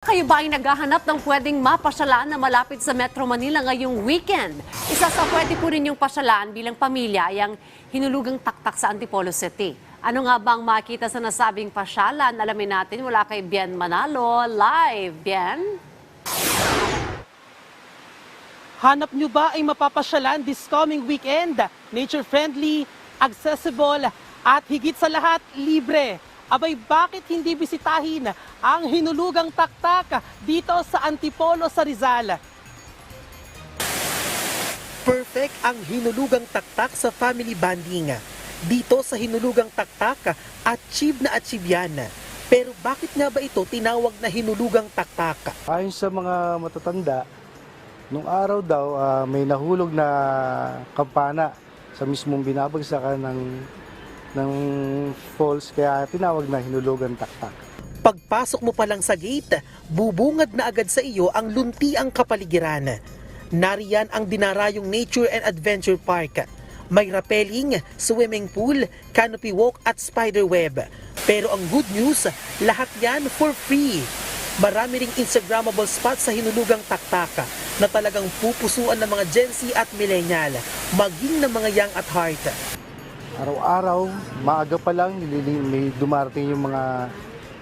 Kayo ba ay naghahanap ng pwedeng mapasyalan na malapit sa Metro Manila ngayong weekend? Isa sa pwede po rin yung pasyalan bilang pamilya ay ang hinulugang taktak sa Antipolo City. Ano nga bang makita sa nasabing pasyalan? Alamin natin mula kay Bien Manalo. Live, Bien? Hanap nyo ba ay mapapasyalan this coming weekend? Nature-friendly, accessible, at higit sa lahat, libre. Abay, bakit hindi bisitahin ang hinulugang taktak dito sa Antipolo sa Rizal? Perfect ang hinulugang taktak sa family bonding. Dito sa hinulugang taktak, achieve na achieve yan. Pero bakit nga ba ito tinawag na hinulugang taktak? Ayon sa mga matatanda, nung araw daw ah, may nahulog na kampana sa mismong binabagsakan ng ng falls kaya tinawag na hinulugan taktak. Pagpasok mo pa lang sa gate, bubungad na agad sa iyo ang luntiang kapaligiran. Nariyan ang dinarayong Nature and Adventure Park. May rappelling, swimming pool, canopy walk at spider web. Pero ang good news, lahat yan for free. Marami ring Instagrammable spots sa hinulugang taktaka na talagang pupusuan ng mga Gen Z at Millennial, maging ng mga young at heart. Araw-araw, maaga pa lang, may dumarating yung mga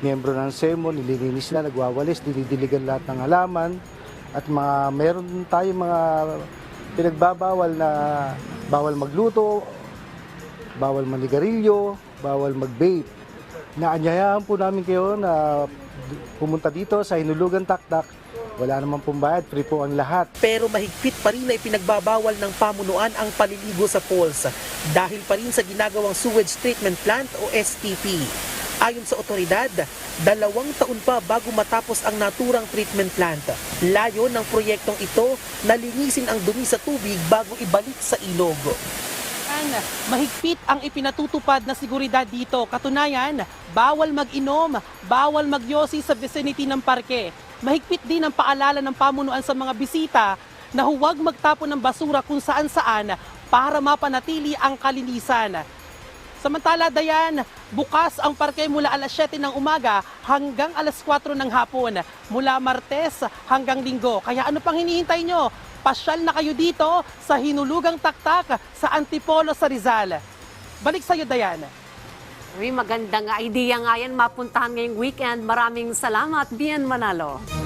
miyembro ng SEMO, nililinis na, nagwawalis, dinidiligan lahat ng halaman. At mga, meron tayo mga pinagbabawal na bawal magluto, bawal manigarilyo, bawal mag-vape. Naanyayahan po namin kayo na pumunta dito sa Hinulugan Taktak. Wala naman pong bayad, free po ang lahat. Pero mahigpit pa rin na ipinagbabawal ng pamunuan ang paliligo sa falls dahil pa rin sa ginagawang sewage treatment plant o STP. Ayon sa otoridad, dalawang taon pa bago matapos ang naturang treatment plant. Layo ng proyektong ito na linisin ang dumi sa tubig bago ibalik sa ilog. Yan, Mahigpit ang ipinatutupad na seguridad dito. Katunayan, bawal mag-inom, bawal magyosi sa vicinity ng parke. Mahigpit din ang paalala ng pamunuan sa mga bisita na huwag magtapon ng basura kung saan-saan para mapanatili ang kalinisan. Samantala, Dayan, bukas ang parke mula alas 7 ng umaga hanggang alas 4 ng hapon. Mula Martes hanggang Linggo. Kaya ano pang hinihintay nyo? Pasyal na kayo dito sa Hinulugang Taktak sa Antipolo sa Rizal. Balik sa'yo, Dayan. Uy, magandang idea nga yan. Mapuntahan ngayong weekend. Maraming salamat, Bien Manalo.